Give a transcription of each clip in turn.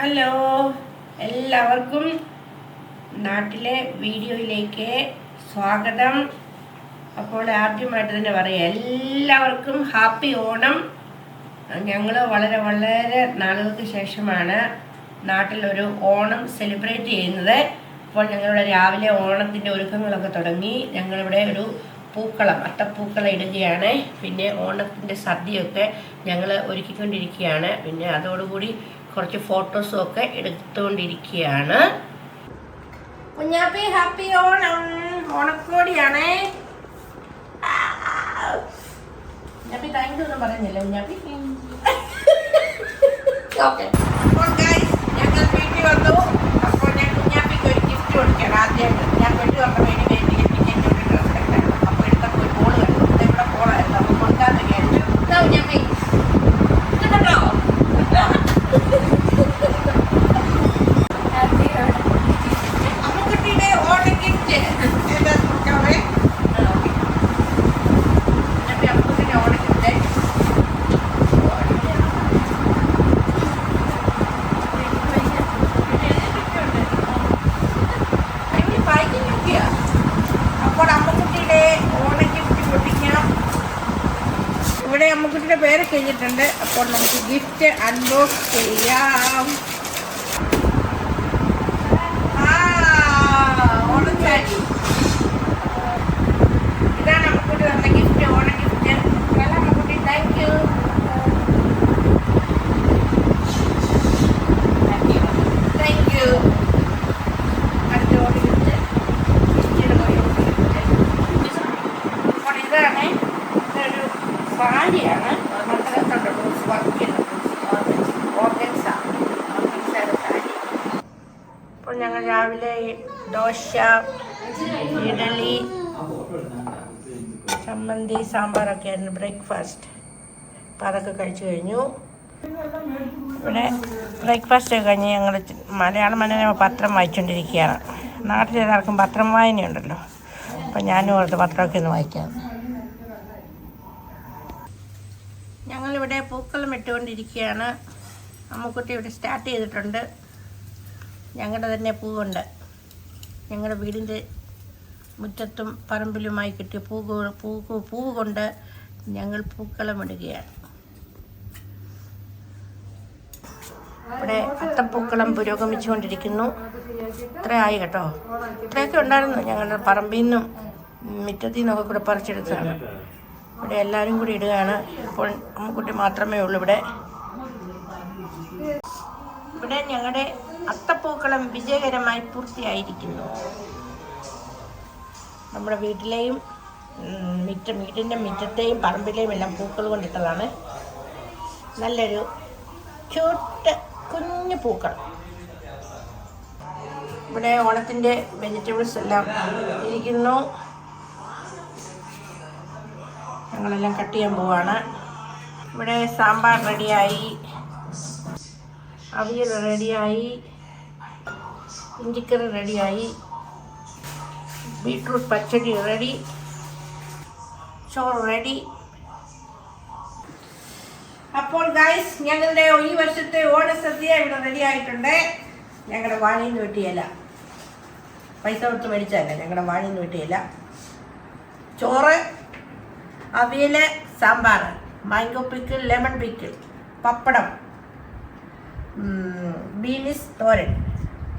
Hello എല്ലാവർക്കും നാട്ടിലെ വീഡിയോയിലേക്ക് സ്വാഗതം. അപ്പോൾ ആദ്യമായിട്ട് തന്നെ പറയാം എല്ലാവർക്കും ഹാപ്പി ഓണം. ഞങ്ങൾ വളരെ വളരെ നാളുകൾക്ക് ശേഷമാണ് നാട്ടിലൊരു ഓണം സെലിബ്രേറ്റ് ചെയ്യുന്നത്. അപ്പോൾ ഞങ്ങളിവിടെ രാവിലെ ഓണത്തിന്റെ ഒരുക്കങ്ങളൊക്കെ തുടങ്ങി. ഞങ്ങളിവിടെ ഒരു പൂക്കളം അത്തപ്പൂക്കളം ഇടുകയാണ്. പിന്നെ ഓണത്തിന്റെ സദ്യയൊക്കെ ഞങ്ങൾ ഒരുക്കിക്കൊണ്ടിരിക്കുകയാണ്. പിന്നെ അതോടുകൂടി കുറച്ച് ഫോട്ടോസും ഒക്കെ എടുത്തുകൊണ്ടിരിക്കുകയാണ്. കുഞ്ഞാപ്പി ഹാപ്പി ഓണം. ഓണക്കോടിയാണേ. കുഞ്ഞാപ്പി താങ്ക് യു ഒന്നും പറയുന്നില്ല കുഞ്ഞാപ്പി? ഓക്കെ അപ്പോൾ ഗൈസ് ഞങ്ങൾ വീട്ടിൽ വന്നു അപ്പോൾ ഞാൻ കുഞ്ഞാപ്പിക്ക് ഒരു ഗിഫ്റ്റ് കൊടുക്കണം ആദ്യമായിട്ട് ഞാൻ പെട്ടു പറഞ്ഞ വേണ്ടി വേണ്ടി ടിക്കറ്റ് ഒരു ഡ്രസ് എടുക്കണം അപ്പോൾ എടുത്തപ്പോൾ ഒരു ബോൾ കണ്ടു ഇത് ഇവിടെ ബോളായിരുന്നു അപ്പോൾ കൊടുക്കാൻ വിചാരിച്ചു ഇതാ കുഞ്ഞാപ്പി ഇതുണ്ടോ അമ്മുക്കുട്ടിയുടെ ഓണ ഗിഫ്റ്റ് ഏതാ നോക്കാവേ ആ ഓക്കെ കുഞ്ഞാപ്പി അമ്മുക്കുട്ടിയുടെ ഓണ ഗിഫ്റ്റ് അപ്പോൾ അമ്മക്കുട്ടിയുടെ ഓണ ഗിഫ്റ്റ് പൊട്ടിക്കാം ഇവിടെ അമ്മക്കുട്ടിയുടെ പേര് കഴിഞ്ഞിട്ടുണ്ട്. അപ്പോൾ നമുക്ക് ഗിഫ്റ്റ് അൺബോക്സ് ചെയ്യാം. ആ, ഓണച്ചാരി ഇതാണ് നമുക്ക് തന്ന ഗിഫ്റ്റ് ഓണ ഗിഫ്റ്റ് നമുക്ക് താങ്ക് യു താങ്ക് യു അടുത്ത ഓണ ഗിഫ്റ്റ് അപ്പോൾ ഇതാണ് ഇതൊരു സാരിയാണ് മദ്രസയുടെ ബ്ലൗസ് വർക്ക് ചെയ്യുന്ന ഓർഗൻസ ഓർഗൻസയുടെ സാരി അപ്പോൾ ഞങ്ങൾ രാവിലെ ദോശ ഇഡലി ചമ്മന്തി സാമ്പാറൊക്കെ ആയിരുന്നു ബ്രേക്ക്ഫാസ്റ്റ്. അപ്പോൾ അതൊക്കെ കഴിച്ചു കഴിഞ്ഞു. ഇവിടെ ബ്രേക്ക്ഫാസ്റ്റ് ഒക്കെ കഴിഞ്ഞ് ഞങ്ങൾ മലയാള മനോരമ പത്രം വായിച്ചുകൊണ്ടിരിക്കുകയാണ് നാട്ടിൽ എല്ലാവർക്കും പത്രം വായനയുണ്ടല്ലോ. അപ്പം ഞാനും ഓർത്ത് പത്രമൊക്കെ ഒന്ന് വായിക്കാം. ഞങ്ങളിവിടെ പൂക്കളം ഇട്ടുകൊണ്ടിരിക്കുകയാണ്. അമ്മക്കുട്ടി ഇവിടെ സ്റ്റാർട്ട് ചെയ്തിട്ടുണ്ട്. ഞങ്ങളുടെ തന്നെ പൂവുണ്ട്. ഞങ്ങളുടെ വീടിന്റെ മുറ്റത്തും പറമ്പിലുമായി കിട്ടിയ പൂ പൂ പൂവ് കൊണ്ട് ഞങ്ങൾ പൂക്കളം ഇടുകയാണ്. ഇവിടെ അത്തപ്പൂക്കളം പുരോഗമിച്ചുകൊണ്ടിരിക്കുന്നു. ഇത്ര ആയി കേട്ടോ. ഇത്രയൊക്കെ ഉണ്ടായിരുന്നു. ഞങ്ങളുടെ പറമ്പിൽ നിന്നും മുറ്റത്തിൽ നിന്നൊക്കെ കൂടെ പറിച്ചെടുത്തതാണ്. ഇവിടെ എല്ലാവരും കൂടി ഇടുകയാണ്. ഇപ്പോൾ അമ്മക്കുട്ടി മാത്രമേ ഉള്ളൂ ഇവിടെ. ഇവിടെ ഞങ്ങളുടെ അത്തപ്പൂക്കളം വിജയകരമായി പൂർത്തിയായിരിക്കുന്നു. നമ്മുടെ വീട്ടിലെയും മിറ്റ വീടിന്റെ മിറ്റത്തെയും പറമ്പിലെയും എല്ലാം പൂക്കൾ കൊണ്ടിട്ടതാണ്. നല്ലൊരു ക്യൂട്ട് കുഞ്ഞു പൂക്കൾ. ഇവിടെ ഓണത്തിന്റെ വെജിറ്റബിൾസ് എല്ലാം ഇരിക്കുന്നു. ഞങ്ങളെല്ലാം കട്ട് ചെയ്യാൻ പോവാണ്. ഇവിടെ സാമ്പാർ റെഡിയായി അവിയൽ റെഡിയായി ഇഞ്ചിക്കറി റെഡിയായി. ബീട്രൂട്ട് പച്ചടി റെഡി. ചോറ് റെഡി. അപ്പോൾ ഗായ്സ് ഞങ്ങളുടെ ഈ വർഷത്തെ ഓണസദ്യ ഇവിടെ റെഡി ആയിട്ടുണ്ട്. ഞങ്ങളുടെ വാണിയിൽ നിന്ന് വെട്ടിയല്ല പൈസ കൊടുത്ത് മേടിച്ചല്ല ഞങ്ങളുടെ വാണിയിൽ നിന്ന് വെട്ടിയല്ല ചോറ് avial sambar mango pickle lemon pickle pappadam beans തോരൻ.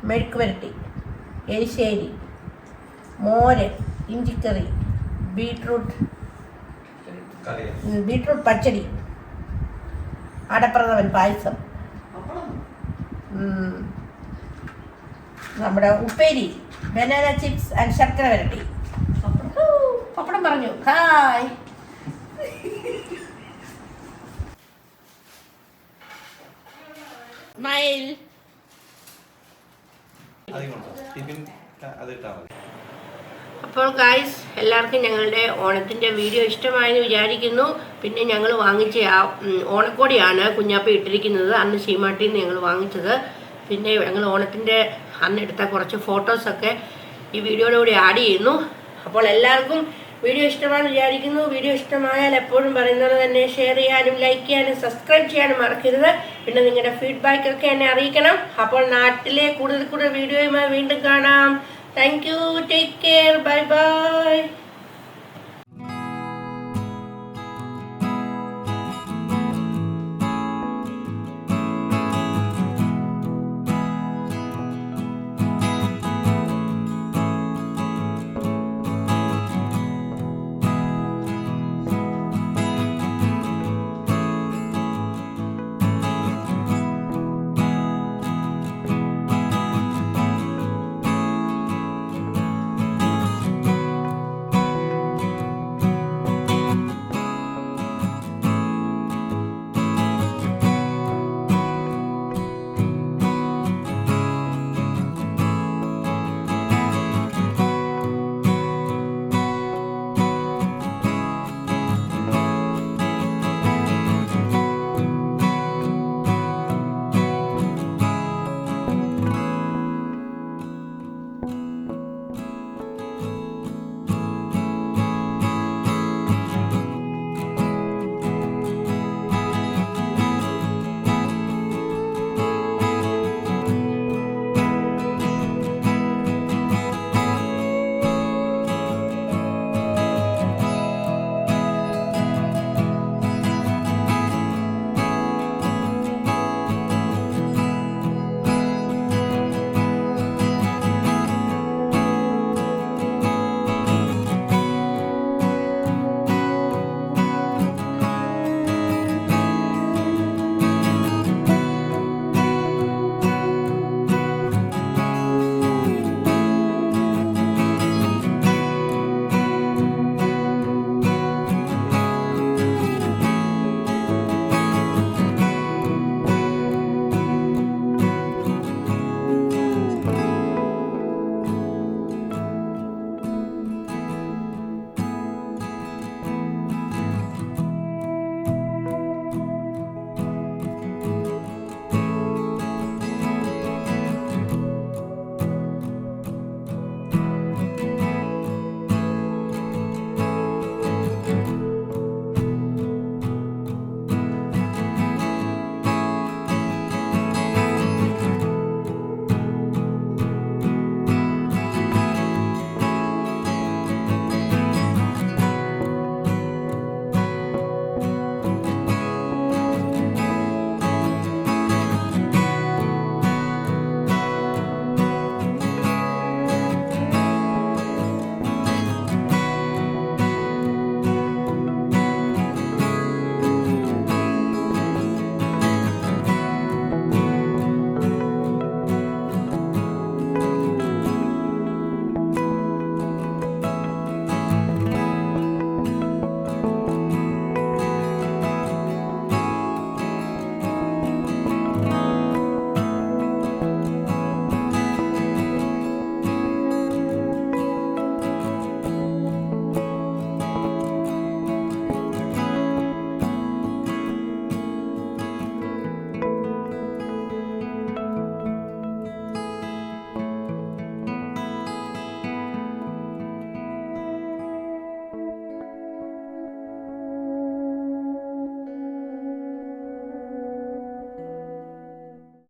മെഴുക്ക് വരട്ടി എരിശ്ശേരി മോര് ഇഞ്ചിക്കറി ബീട്രൂട്ട് ബീട്രൂട്ട് പച്ചടി അടപ്രഥമൻ പായസം നമ്മുടെ ഉപ്പേരി ബനാന ചിപ്സ് ആൻഡ് ശർക്കര വരട്ടി. പപ്പടം. പറഞ്ഞു. ഹായ്. സ്മൈൽ അപ്പോൾ ഗായ്സ് എല്ലാവർക്കും ഞങ്ങളുടെ ഓണത്തിന്റെ വീഡിയോ ഇഷ്ടമായെന്ന് വിചാരിക്കുന്നു. പിന്നെ ഞങ്ങൾ വാങ്ങിച്ച ആ ഓണക്കോടിയാണ് കുഞ്ഞാപ്പ ഇട്ടിരിക്കുന്നത്. അന്ന് ശീമാട്ടിൽ നിന്ന് ഞങ്ങൾ വാങ്ങിച്ചത്. പിന്നെ ഞങ്ങൾ ഓണത്തിന്റെ അന്ന് എടുത്ത കുറച്ച് ഫോട്ടോസൊക്കെ ഈ വീഡിയോയിലൂടെ ആഡ് ചെയ്യുന്നു. അപ്പോൾ എല്ലാവർക്കും വീഡിയോ ഇഷ്ടമാണെന്ന് വിചാരിക്കുന്നു. വീഡിയോ ഇഷ്ടമായാൽ എപ്പോഴും പറയുന്നത് തന്നെ ഷെയർ ചെയ്യാനും ലൈക്ക് ചെയ്യാനും സബ്സ്ക്രൈബ് ചെയ്യാനും മറക്കരുത്. പിന്നെ നിങ്ങളുടെ ഫീഡ്ബാക്ക് ഒക്കെ എന്നെ അറിയിക്കണം. അപ്പോൾ നാട്ടിലെ കൂടുതൽ കൂടുതൽ വീഡിയോയുമായി വീണ്ടും കാണാം. Thank you take care bye bye